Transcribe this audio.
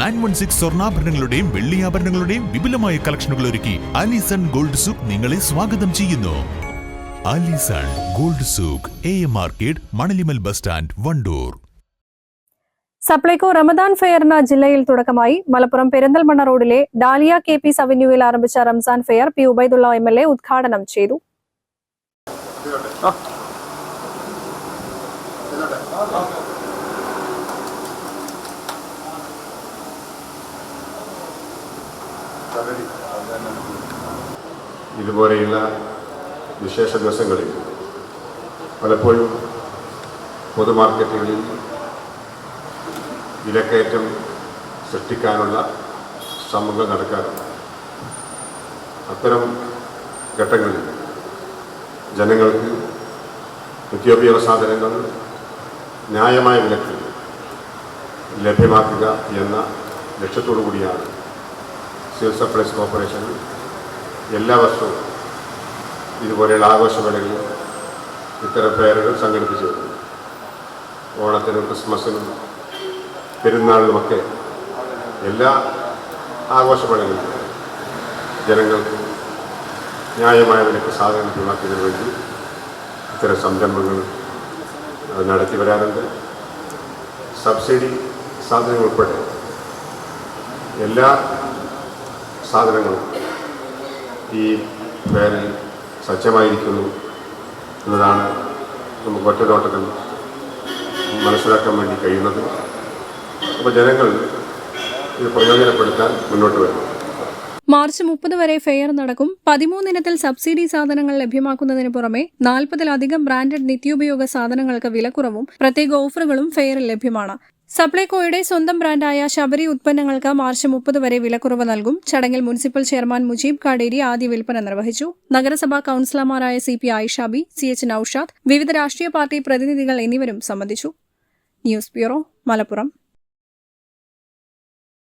Nine one six സ്വർണാഭരണങ്ങളുടെയും വെള്ളിയാഭരണങ്ങളുടെയും വിപുലമായ കളക്ഷനുകൾ ഒരുക്കി അലിസൺ ഗോൾഡ് സൂക്ക് നിങ്ങളെ സ്വാഗതം ചെയ്യുന്നു. Alison gold souk A M market Manalimal bus stand Wandoor. Supplyco Ramadan ഫെയറിന് ജില്ലയിൽ തുടക്കമായി മലപ്പുറം പെരിന്തൽമണ്ണ റോഡിലെ ഡാലിയ കെ പി അവന്യൂവിൽ ആരംഭിച്ച Ramzan fair P Ubaidulla M L A ഉദ്ഘാടനം ചെയ്തു. ഇതുപോലെയുള്ള വിശേഷ ദിവസങ്ങളിൽ പലപ്പോഴും പൊതുമാർക്കറ്റുകളിൽ വിലക്കയറ്റം സൃഷ്ടിക്കാനുള്ള ശ്രമങ്ങൾ നടക്കാറുണ്ട്. അത്തരം ഘട്ടങ്ങളിൽ ജനങ്ങൾക്ക് നിത്യോപയോഗ സാധനങ്ങൾ ന്യായമായ വിലക്ക് ലഭ്യമാക്കുക എന്ന ലക്ഷ്യത്തോടു കൂടിയാണ് സിവിൽ സപ്ലൈസ് കോർപ്പറേഷൻ എല്ലാ വർഷവും ഇതുപോലെയുള്ള ആഘോഷവേളകളിൽ ഇത്തരം പേരുകൾ സംഘടിപ്പിച്ചു ഓണത്തിനും ക്രിസ്മസിനും പെരുന്നാളിനുമൊക്കെ എല്ലാ ആഘോഷവേളകളിലും ജനങ്ങൾക്ക് ന്യായമായ വിലക്ക് സാധനങ്ങൾ ലഭ്യമാക്കുന്നതിന് വേണ്ടി ഇത്തരം സംരംഭങ്ങൾ നടത്തി വരാറുണ്ട്. സബ്സിഡി സാധനങ്ങൾ ഉൾപ്പെടെ എല്ലാ സാധനങ്ങളും ഈ വേനൽ സജ്ജമായിരിക്കുന്നു എന്നതാണ് നമുക്ക് ഒറ്റ നോട്ടത്തിൽ മനസ്സിലാക്കാൻ വേണ്ടി കഴിയുന്നത്. അപ്പോൾ ജനങ്ങൾ ഇത് പ്രയോജനപ്പെടുത്താൻ മുന്നോട്ട് വരുന്നു മാർച്ച് മുപ്പത് വരെ ഫെയർ നടക്കും. പതിമൂന്നിനത്തിൽ സബ്സിഡി സാധനങ്ങൾ ലഭ്യമാക്കുന്നതിന് പുറമെ നാൽപ്പതിലധികം ബ്രാൻഡഡ് നിത്യോപയോഗ സാധനങ്ങൾക്ക് വിലക്കുറവും പ്രത്യേക ഓഫറുകളും ഫെയറിൽ ലഭ്യമാണ്. സപ്ലൈകോയുടെ സ്വന്തം ബ്രാൻഡായ ശബരി ഉത്പന്നങ്ങൾക്ക് മാർച്ച് മുപ്പത് വരെ വിലക്കുറവ് നൽകും. ചടങ്ങിൽ മുനിസിപ്പൽ ചെയർമാൻ മുജീബ് കാടേരി ആദ്യ വിൽപ്പന നിർവഹിച്ചു. നഗരസഭാ കൌൺസിലർമാരായ C P Ayishabi C H Noushad വിവിധ രാഷ്ട്രീയ പാർട്ടി പ്രതിനിധികൾ എന്നിവരും സംബന്ധിച്ചു. News bureau Malappuram.